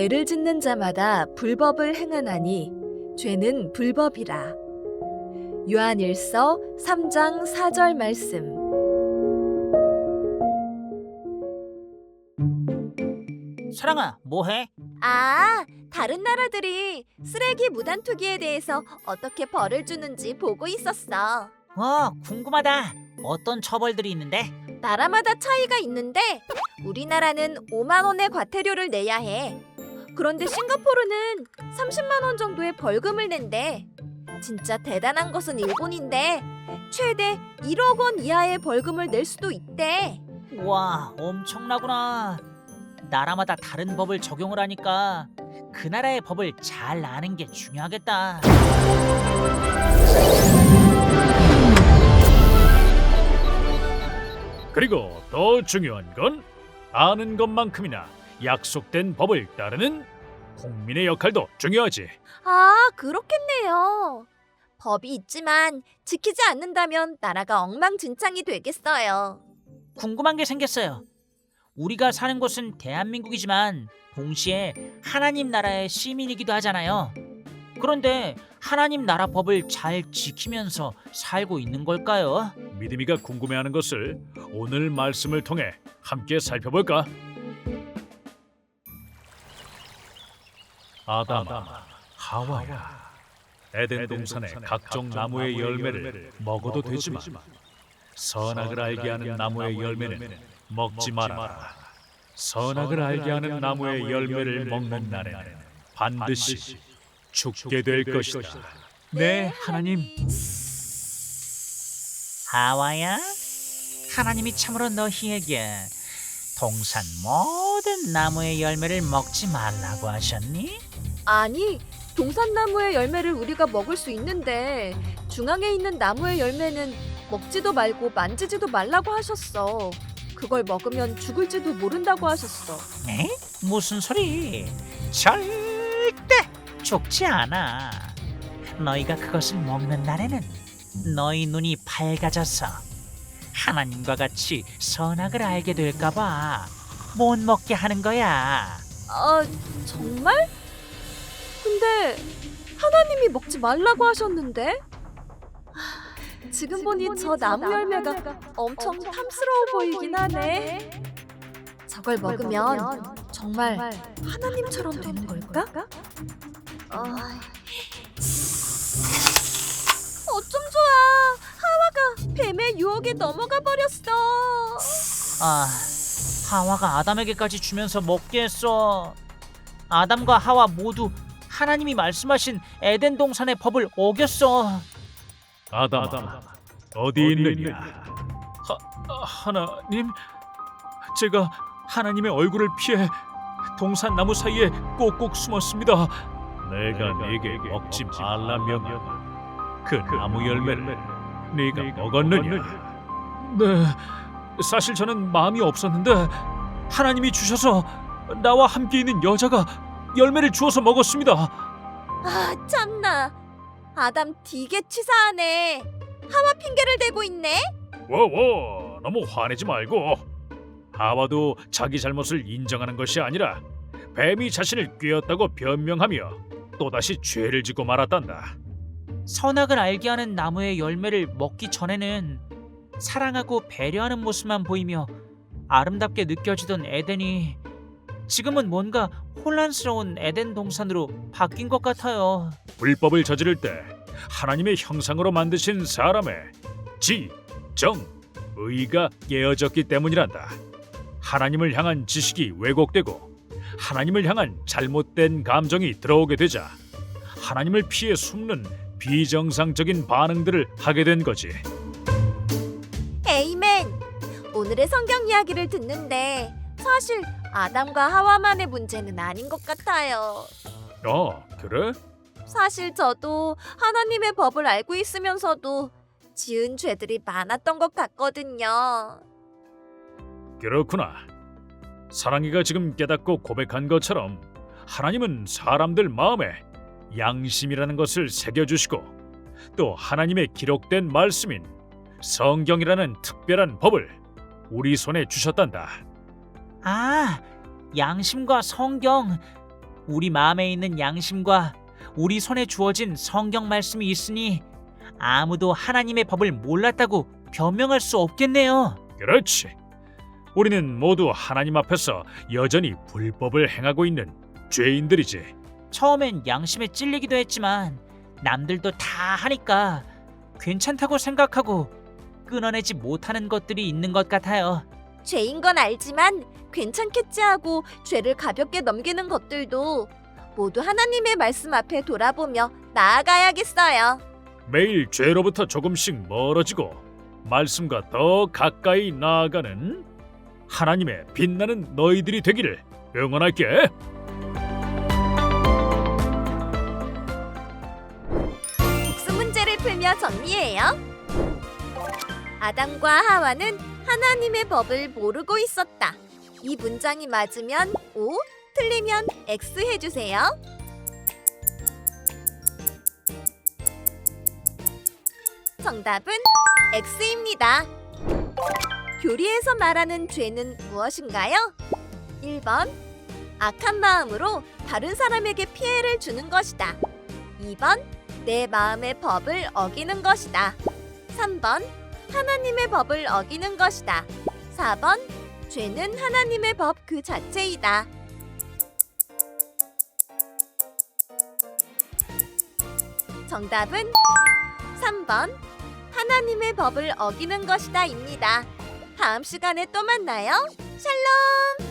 죄를 짓는 자마다 불법을 행하나니 죄는 불법이라. 요한일서 3장 4절 말씀. 사랑아, 뭐 해? 아, 다른 나라들이 쓰레기 무단 투기에 대해서 어떻게 벌을 주는지 보고 있었어. 어, 궁금하다. 어떤 처벌들이 있는데? 나라마다 차이가 있는데 우리나라는 5만 원의 과태료를 내야 해. 그런데 싱가포르는 30만 원 정도의 벌금을 낸대. 진짜 대단한 것은 일본인데 최대 1억 원 이하의 벌금을 낼 수도 있대. 와, 엄청나구나. 나라마다 다른 법을 적용을 하니까 그 나라의 법을 잘 아는 게 중요하겠다. 그리고 더 중요한 건 아는 것만큼이나 약속된 법을 따르는 국민의 역할도 중요하지. 아, 그렇겠네요. 법이 있지만 지키지 않는다면 나라가 엉망진창이 되겠어요. 궁금한 게 생겼어요. 우리가 사는 곳은 대한민국이지만 동시에 하나님 나라의 시민이기도 하잖아요. 그런데 하나님 나라 법을 잘 지키면서 살고 있는 걸까요? 믿음이가 궁금해하는 것을 오늘 말씀을 통해 함께 살펴볼까? 아담아, 하와야, 에덴 동산의 각종 나무의 열매를 먹어도 되지만 선악을 알게 하는 나무의 열매는 먹지 마라. 선악을 알게 하는 나무의 열매를 먹는 날에는 반드시 죽게 될 것이다. 네, 하나님. 하와야, 하나님이 참으로 너희에게 동산 모든 나무의 열매를 먹지 말라고 하셨니? 아니, 동산나무의 열매를 우리가 먹을 수 있는데 중앙에 있는 나무의 열매는 먹지도 말고 만지지도 말라고 하셨어. 그걸 먹으면 죽을지도 모른다고 하셨어. 에? 무슨 소리? 절대 죽지 않아. 너희가 그것을 먹는 날에는 너희 눈이 밝아져서 하나님과 같이 선악을 알게 될까봐 못 먹게 하는 거야. 아, 정말? 근데 하나님이 먹지 말라고 하셨는데? 하, 지금 보니 저 나무 열매가 엄청 탐스러워 보이긴 하네. 저걸 먹으면 정말 하나님처럼 되는 걸까? 어... 어쩜 좋아. 하와가 뱀의 유혹에 넘어가 버렸어. 아, 하와가 아담에게까지 주면서 먹게 했어. 아담과 하와 모두 하나님이 말씀하신 에덴 동산의 법을 어겼어. 아담아, 어디 있느냐? 하, 하나님, 제가 하나님의 얼굴을 피해 동산 나무 사이에 꼭꼭 숨었습니다. 내가 네게 먹지 말라면 그 나무 열매를 네가 먹었느냐? 네, 사실 저는 마음이 없었는데 하나님이 주셔서 나와 함께 있는 여자가 열매를 주어서 먹었습니다. 아, 참나. 아담 되게 치사하네. 하와 핑계를 대고 있네. 워워 너무 화내지 말고 하와도 자기 잘못을 인정하는 것이 아니라 뱀이 자신을 꿰었다고 변명하며 또다시 죄를 짓고 말았단다 선악을 알게 하는 나무의 열매를 먹기 전에는 사랑하고 배려하는 모습만 보이며 아름답게 느껴지던 에덴이 지금은 뭔가 혼란스러운 에덴 동산으로 바뀐 것 같아요. 불법을 저지를 때 하나님의 형상으로 만드신 사람의 지, 정, 의가 깨어졌기 때문이란다 하나님을 향한 지식이 왜곡되고 하나님을 향한 잘못된 감정이 들어오게 되자 하나님을 피해 숨는 비정상적인 반응들을 하게 된 거지. 에이멘. 오늘의 성경 이야기를 듣는데 사실 아담과 하와만의 문제는 아닌 것 같아요. 어, 그래? 사실 저도 하나님의 법을 알고 있으면서도 지은 죄들이 많았던 것 같거든요. 그렇구나. 사랑이가 지금 깨닫고 고백한 것처럼 하나님은 사람들 마음에 양심이라는 것을 새겨주시고 또 하나님의 기록된 말씀인 성경이라는 특별한 법을 우리 손에 주셨단다. 아, 양심과 성경 우리 마음에 있는 양심과 우리 손에 주어진 성경 말씀이 있으니 아무도 하나님의 법을 몰랐다고 변명할 수 없겠네요. 그렇지. 우리는 모두 하나님 앞에서 여전히 불법을 행하고 있는 죄인들이지. 처음엔 양심에 찔리기도 했지만 남들도 다 하니까 괜찮다고 생각하고 끊어내지 못하는 것들이 있는 것 같아요. 죄인 건 알지만 괜찮겠지 하고 죄를 가볍게 넘기는 것들도 모두 하나님의 말씀 앞에 돌아보며 나아가야겠어요. 매일 죄로부터 조금씩 멀어지고 말씀과 더 가까이 나아가는 하나님의 빛나는 너희들이 되기를 응원할게. 풀며 정리해요. 아담과 하와는 하나님의 법을 모르고 있었다. 이 문장이 맞으면 O, 틀리면 X 해주세요. 정답은 X입니다. 교리에서 말하는 죄는 무엇인가요? 1번 악한 마음으로 다른 사람에게 피해를 주는 것이다. 2번 내 마음의 법을 어기는 것이다. 3번 하나님의 법을 어기는 것이다. 4번 죄는 하나님의 법 그 자체이다. 정답은 3번 하나님의 법을 어기는 것이다입니다. 다음 시간에 또 만나요. 샬롬!